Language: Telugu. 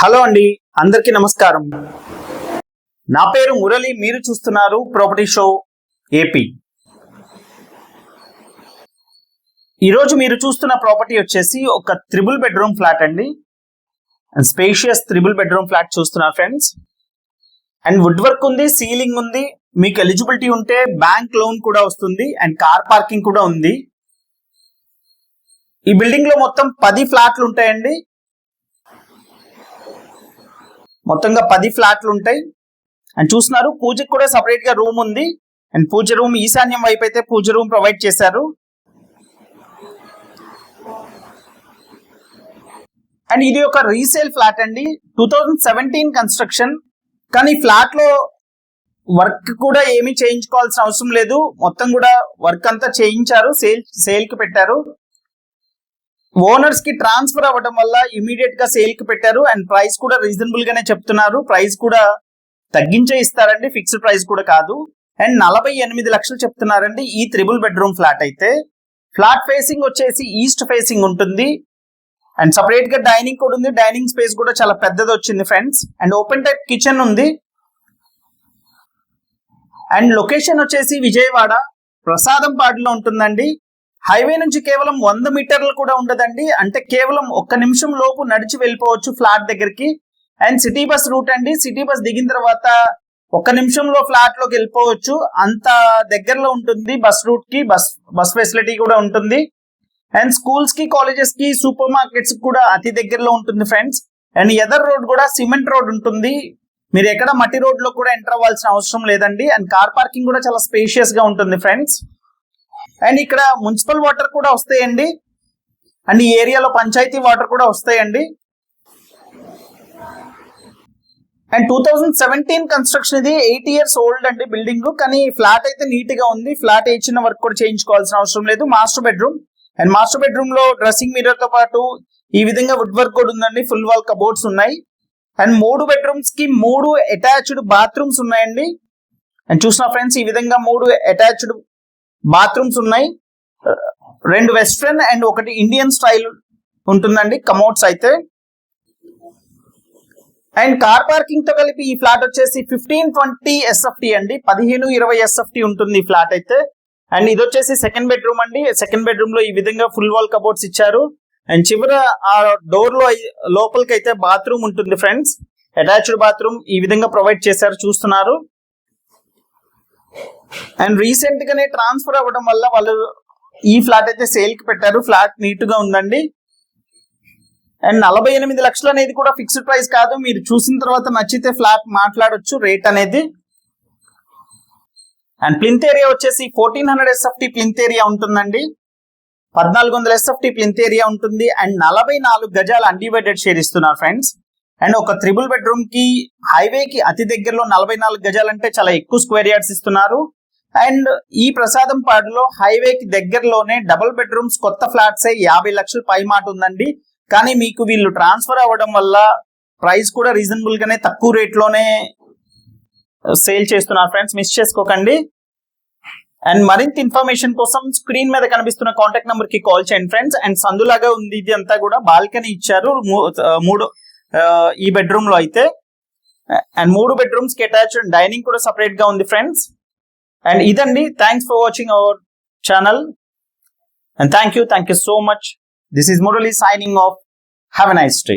హలో అండి అందరికీ నమస్కారం. నా పేరు మురళి మీరు చూస్తున్నారు ప్రాపర్టీ షో ఏపీ ఈరోజు మీరు చూస్తున్న ప్రాపర్టీ వచ్చేసి ఒక త్రిబుల్ బెడ్రూమ్ ఫ్లాట్ అండి. స్పేషియస్ త్రిబుల్ బెడ్రూమ్ ఫ్లాట్ చూస్తున్నారు ఫ్రెండ్స్ అండ్ వుడ్ వర్క్ ఉంది సీలింగ్ ఉంది మీకు ఎలిజిబిలిటీ ఉంటే బ్యాంక్ లోన్ కూడా వస్తుంది అండ్ కార్ పార్కింగ్ కూడా ఉంది. ఈ బిల్డింగ్లో మొత్తం పది ఫ్లాట్లు ఉంటాయండి. మొత్తంగా పది ఫ్లాట్లు ఉంటాయి. అండ్ చూస్తున్నారు పూజకి కూడా సపరేట్గా రూమ్ ఉంది. అండ్ పూజ రూమ్ ఈశాన్యం వైపు అయితే పూజ రూమ్ ప్రొవైడ్ చేశారు. అండ్ ఇది ఒక రీసేల్ ఫ్లాట్ అండి. టూ థౌజండ్ సెవెంటీన్ కన్స్ట్రక్షన్ కానీ ఫ్లాట్లో వర్క్ కూడా ఏమీ చేయించుకోవాల్సిన అవసరం లేదు. మొత్తం కూడా వర్క్ అంతా చేయించారు సేల్ సేల్కి పెట్టారు. ఓనర్స్కి ట్రాన్స్ఫర్ అవ్వడం వల్ల ఇమీడియట్గా సేల్కి పెట్టారు అండ్ ప్రైస్ కూడా రీజనబుల్ గానే చెప్తున్నారు. ప్రైస్ కూడా తగ్గించే ఇస్తారండి ఫిక్స్డ్ ప్రైస్ కూడా కాదు. అండ్ నలభై ఎనిమిది లక్షలు చెప్తున్నారండి ఈ త్రిబుల్ బెడ్రూమ్ ఫ్లాట్ అయితే. ఫ్లాట్ ఫేసింగ్ వచ్చేసి ఈస్ట్ ఫేసింగ్ ఉంటుంది. అండ్ సపరేట్గా డైనింగ్ కూడా ఉంది. డైనింగ్ స్పేస్ కూడా చాలా పెద్దది వచ్చింది friends and open type kitchen ఉంది. అండ్ లొకేషన్ వచ్చేసి విజయవాడ ప్రసాదం పాడులో ఉంటుందండి. హైవే నుంచి కేవలం వంద మీటర్లు కూడా ఉండదండి. అంటే కేవలం ఒక్క నిమిషం లోపు నడిచి వెళ్ళిపోవచ్చు ఫ్లాట్ దగ్గరికి. అండ్ సిటీ బస్ రూట్ అండి. సిటీ బస్ దిగిన తర్వాత ఒక్క నిమిషంలో ఫ్లాట్లోకి వెళ్ళిపోవచ్చు. అంత దగ్గరలో ఉంటుంది బస్ రూట్కి బస్ బస్ ఫెసిలిటీ కూడా ఉంటుంది. అండ్ స్కూల్స్కి కాలేజెస్కి సూపర్ మార్కెట్స్ కూడా అతి దగ్గరలో ఉంటుంది ఫ్రెండ్స్. అండ్ ఎదర్ రోడ్ కూడా సిమెంట్ రోడ్ ఉంటుంది. మీరు ఎక్కడ మట్టి రోడ్లో కూడా ఎంటర్ అవ్వాల్సిన అవసరం లేదండి. అండ్ కార్ పార్కింగ్ కూడా చాలా స్పేషియస్గా ఉంటుంది ఫ్రెండ్స్. అండ్ ఇక్కడ మున్సిపల్ వాటర్ కూడా వస్తాయండి. అండ్ ఈ ఏరియాలో పంచాయతీ వాటర్ కూడా వస్తాయండి. And two thousand seventeen construction ఇది ఎయిట్ ఇయర్స్ ఓల్డ్ అండి బిల్డింగ్. కానీ ఫ్లాట్ అయితే నీట్గా ఉంది. ఫ్లాట్ ఏ చిన్న వర్క్ కూడా చేయించుకోవాల్సిన అవసరం లేదు. Master bedroom. అండ్ మాస్టర్ బెడ్రూమ్లో డ్రెస్సింగ్ మిర్రర్తో పాటు ఈ విధంగా వుడ్ వర్క్ కూడా ఉందండి. ఫుల్ వాల్ కబోర్డ్స్ ఉన్నాయి. అండ్ మూడు బెడ్రూమ్స్కి మూడు అటాచ్డ్ బాత్రూమ్స్ ఉన్నాయండి. అండ్ చూసిన ఫ్రెండ్స్ ఈ విధంగా మూడు అటాచ్డ్ బాత్రూమ్స్ ఉన్నాయి. రెండు వెస్ట్రన్ అండ్ ఒకటి ఇండియన్ స్టైల్ ఉంటుందండి కమౌట్స్ అయితే. అండ్ కార్ పార్కింగ్తో కలిపి ఈ ఫ్లాట్ వచ్చేసి ఫిఫ్టీన్ ట్వంటీ ఎస్ఎఫ్టీ అండి. పదిహేను ఇరవై ఎస్ఎఫ్టీ ఉంటుంది ఈ ఫ్లాట్ అయితే. అండ్ ఇది వచ్చేసి సెకండ్ బెడ్రూమ్ అండి. సెకండ్ బెడ్రూమ్లో ఈ విధంగా ఫుల్ వాల్ కబోర్డ్స్ ఇచ్చారు. అండ్ చివర ఆ డోర్లో లోపలికి అయితే బాత్రూమ్ ఉంటుంది ఫ్రెండ్స్. అటాచ్డ్ బాత్రూమ్ ఈ విధంగా ప్రొవైడ్ చేశారు చూస్తున్నారు. అండ్ రీసెంట్ గానే ట్రాన్స్ఫర్ అవ్వడం వల్ల వాళ్ళు ఈ ఫ్లాట్ అయితే సేల్కి పెట్టారు. ఫ్లాట్ నీట్గా ఉందండి. అండ్ నలభై ఎనిమిది లక్షలు అనేది కూడా ఫిక్స్డ్ ప్రైస్ కాదు. మీరు చూసిన తర్వాత నచ్చితే ఫ్లాట్ మాట్లాడొచ్చు రేట్ అనేది. అండ్ ప్లింత్ ఏరియా వచ్చేసి fourteen hundred SFT plinth area ఉంటుందండి. పద్నాలుగు వందల ఎస్ఎఫ్టీ ప్లింత్ ఏరియా ఉంటుంది. అండ్ నలభై నాలుగు గజాలు అన్డివైడెడ్ షేర్ ఇస్తున్నారు ఫ్రెండ్స్ అండ్ ఒక త్రిబుల్ బెడ్రూమ్కి హైవే కి అతి దగ్గరలో నలభై నాలుగు గజాలు అంటే చాలా ఎక్కువ స్క్వేర్ యార్డ్స్ ఇస్తున్నారు. అండ్ ఈ ప్రసాదం పాడులో హైవే కి దగ్గరలోనే డబుల్ బెడ్రూమ్స్ కొత్త ఫ్లాట్స్ యాభై లక్షల పై మాట ఉందండి. కానీ మీకు వీళ్ళు ట్రాన్స్ఫర్ అవ్వడం వల్ల ప్రైస్ కూడా రీజనబుల్ గానే తక్కువ రేట్లోనే సేల్ చేస్తున్నారు ఫ్రెండ్స్. మిస్ చేసుకోకండి. అండ్ మరింత ఇన్ఫర్మేషన్ కోసం స్క్రీన్ మీద కనిపిస్తున్న కాంటాక్ట్ నెంబర్కి కాల్ చేయండి ఫ్రెండ్స్. అండ్ సందులాగా ఉంది ఇది అంతా కూడా. బాల్కనీ ఇచ్చారు. మూడు ఈ బెడ్రూమ్లో అయితే అండ్ మూడు బెడ్రూమ్స్కి అటాచ్డ్ డైనింగ్ కూడా సపరేట్గా ఉంది ఫ్రెండ్స్. అండ్ ఇదండి. Thanks for watching our channel and thank you thank you so much this is Murali signing off have a nice day